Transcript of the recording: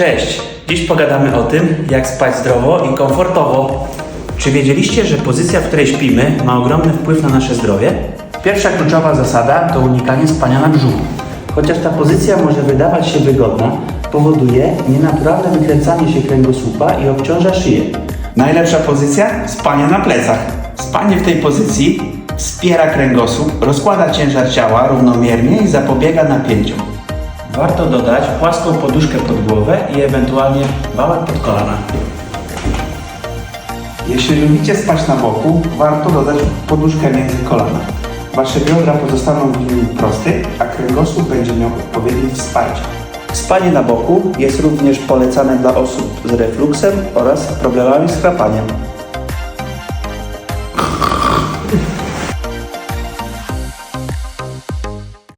Cześć! Dziś pogadamy o tym, jak spać zdrowo i komfortowo. Czy wiedzieliście, że pozycja, w której śpimy, ma ogromny wpływ na nasze zdrowie? Pierwsza kluczowa zasada to unikanie spania na brzuchu. Chociaż ta pozycja może wydawać się wygodna, powoduje nienaturalne wykręcanie się kręgosłupa i obciąża szyję. Najlepsza pozycja? Spanie na plecach. Spanie w tej pozycji wspiera kręgosłup, rozkłada ciężar ciała równomiernie i zapobiega napięciom. Warto dodać płaską poduszkę pod głowę i ewentualnie wałek pod kolana. Jeśli lubicie spać na boku, warto dodać poduszkę między kolana. Wasze biodra pozostaną w linii prostej, a kręgosłup będzie miał odpowiednie wsparcie. Spanie na boku jest również polecane dla osób z refluksem oraz problemami z chrapaniem.